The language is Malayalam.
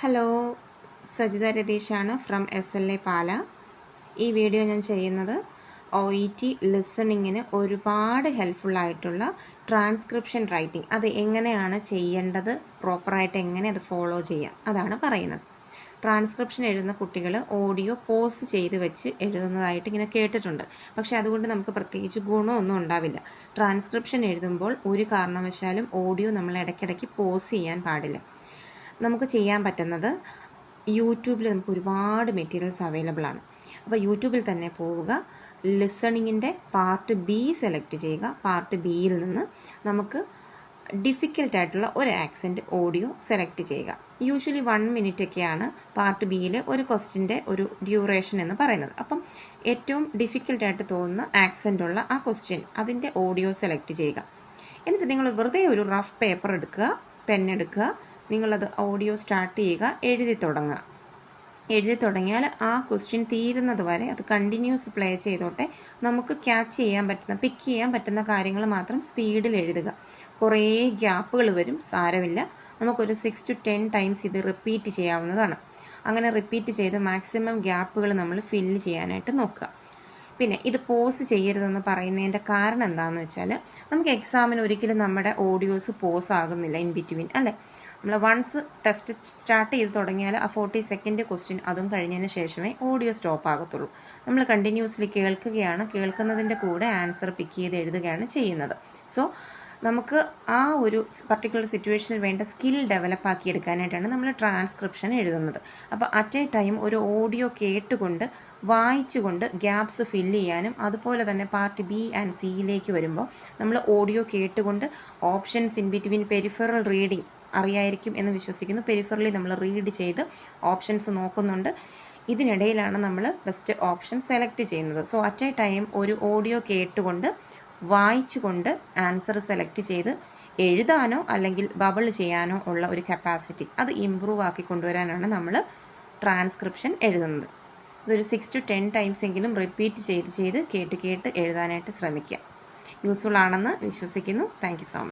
Hello Sajitha രതീഷാണ് from S L A Pala. ഈ വീഡിയോ ഞാൻ ചെയ്യുന്നത് ഒ ഇ ടി ലിസണിങ്ങിന് ഒരുപാട് ഹെൽപ്ഫുള്ളായിട്ടുള്ള ട്രാൻസ്ക്രിപ്ഷൻ റൈറ്റിംഗ് അത് എങ്ങനെയാണ് ചെയ്യേണ്ടത് പ്രോപ്പറായിട്ട് എങ്ങനെ അത് ഫോളോ ചെയ്യാം അതാണ് പറയുന്നത്. ട്രാൻസ്ക്രിപ്ഷൻ എഴുതുന്ന കുട്ടികൾ ഓഡിയോ പോസ് ചെയ്ത് വെച്ച് എഴുതുന്നതായിട്ട് ഇങ്ങനെ കേട്ടിട്ടുണ്ട്. പക്ഷേ അതുകൊണ്ട് നമുക്ക് പ്രത്യേകിച്ച് ഗുണമൊന്നും ഉണ്ടാവില്ല. ട്രാൻസ്ക്രിപ്ഷൻ എഴുതുമ്പോൾ ഒരു കാരണവശാലും ഓഡിയോ നമ്മൾ ഇടയ്ക്കിടയ്ക്ക് പോസ് ചെയ്യാൻ പാടില്ല. നമുക്ക് ചെയ്യാൻ പറ്റുന്നത് യൂട്യൂബിൽ നമുക്ക് ഒരുപാട് മെറ്റീരിയൽസ് അവൈലബിൾ ആണ്. അപ്പോൾ യൂട്യൂബിൽ തന്നെ പോവുക ലിസണിങ്ങിന്റെ പാർട്ട് ബി സെലക്ട് ചെയ്യുക പാർട്ട് ബിയിൽ നിന്ന് നമുക്ക് ഡിഫിക്കൽട്ട് ആയിട്ടുള്ള ഒരു ആക്സെന്റ് ഓഡിയോ സെലക്ട് ചെയ്യുക. യൂഷ്വലി വൺ മിനിറ്റ് ഒക്കെയാണ് പാർട്ട് ബിയിൽ ഒരു ക്വസ്റ്റിന്റെ ഒരു ഡ്യൂറേഷൻ എന്ന് പറയുന്നത്. അപ്പം ഏറ്റവും ഡിഫിക്കൽട്ടായിട്ട് തോന്നുന്ന ആക്സെന്റ് ഉള്ള ആ ക്വസ്റ്റ്യൻ അതിന്റെ ഓഡിയോ സെലക്ട് ചെയ്യുക. എന്നിട്ട് നിങ്ങൾ വെറുതെ ഒരു റഫ് പേപ്പർ എടുക്കുക പെൻ എടുക്കുക നിങ്ങളത് ഓഡിയോ സ്റ്റാർട്ട് ചെയ്യുക എഴുതി തുടങ്ങുക. എഴുതി തുടങ്ങിയാൽ ആ ക്വസ്റ്റ്യൻ തീരുന്നത് വരെ അത് കണ്ടിന്യൂസ് പ്ലേ ചെയ്തോട്ടെ നമുക്ക് ക്യാച്ച് ചെയ്യാൻ പറ്റുന്ന പിക്ക് ചെയ്യാൻ പറ്റുന്ന കാര്യങ്ങൾ മാത്രം സ്പീഡിൽ എഴുതുക. കുറേ ഗ്യാപ്പുകൾ വരും സാരമില്ല. നമുക്കൊരു സിക്സ് ടു ടെൻ ടൈംസ് ഇത് റിപ്പീറ്റ് ചെയ്യാവുന്നതാണ്. അങ്ങനെ റിപ്പീറ്റ് ചെയ്ത് മാക്സിമം ഗ്യാപ്പുകൾ നമ്മൾ ഫില്ല് ചെയ്യാനായിട്ട് നോക്കുക. പിന്നെ ഇത് പോസ് ചെയ്യരുതെന്ന് പറയുന്നതിന്റെ കാരണം എന്താണെന്ന് വെച്ചാൽ നമുക്ക് എക്സാമിന് ഒരിക്കലും നമ്മുടെ ഓഡിയോസ് പോസ് ആകുന്നില്ല ഇൻ ബിറ്റ്വീൻ അല്ലേ? നമ്മൾ വൺസ് ടെസ്റ്റ് സ്റ്റാർട്ട് ചെയ്ത് തുടങ്ങിയാൽ ആ ഫോർട്ടി സെക്കൻഡ് ക്വസ്റ്റ്യൻ അതും കഴിഞ്ഞതിന് ശേഷമേ ഓഡിയോ സ്റ്റോപ്പ് ആകത്തുള്ളൂ. നമ്മൾ കണ്ടിന്യൂസ്ലി കേൾക്കുകയാണ് കേൾക്കുന്നതിന്റെ കൂടെ ആൻസർ പിക്ക് ചെയ്ത് എഴുതുകയാണ് ചെയ്യുന്നത്. സോ നമുക്ക് ആ ഒരു പർട്ടിക്കുലർ സിറ്റുവേഷനിൽ വേണ്ട സ്കിൽ ഡെവലപ്പ് ആക്കി എടുക്കാനായിട്ടാണ് നമ്മൾ ട്രാൻസ്ക്രിപ്ഷൻ എഴുതുന്നത്. അപ്പോൾ അറ്റ് എ ടൈം ഒരു ഓഡിയോ കേട്ടുകൊണ്ട് വായിച്ചുകൊണ്ട് ഗ്യാപ്സ് ഫില്ല് ചെയ്യാനും അതുപോലെ തന്നെ പാർട്ട് ബി ആൻഡ് സിയിലേക്ക് വരുമ്പോൾ നമ്മൾ ഓഡിയോ കേട്ടുകൊണ്ട് options in between peripheral reading അറിയായിരിക്കും എന്ന് വിശ്വസിക്കുന്നു. പെരിഫറലി നമ്മൾ റീഡ് ചെയ്ത് ഓപ്ഷൻസ് നോക്കുന്നുണ്ട്. ഇതിനിടയിലാണ് നമ്മൾ ബെസ്റ്റ് ഓപ്ഷൻ സെലക്ട് ചെയ്യുന്നത്. സോ അറ്റ് എ ടൈം ഒരു ഓഡിയോ കേട്ടുകൊണ്ട് വായിച്ചുകൊണ്ട് ആൻസർ സെലക്ട് ചെയ്ത് എഴുതാനോ അല്ലെങ്കിൽ ബബിൾ ചെയ്യാനോ ഉള്ള ഒരു കപ്പാസിറ്റി അത് ഇമ്പ്രൂവ് ആക്കി കൊണ്ടുവരാനാണ് നമ്മൾ ട്രാൻസ്ക്രിപ്ഷൻ എഴുതുന്നത്. അതൊരു സിക്സ് ടു ടെൻ ടൈംസ് എങ്കിലും റിപ്പീറ്റ് ചെയ്ത് ചെയ്ത് കേട്ട് കേട്ട് എഴുതാനായിട്ട് ശ്രമിക്കുക. യൂസ്ഫുൾ ആണെന്ന് വിശ്വസിക്കുന്നു. Thank so much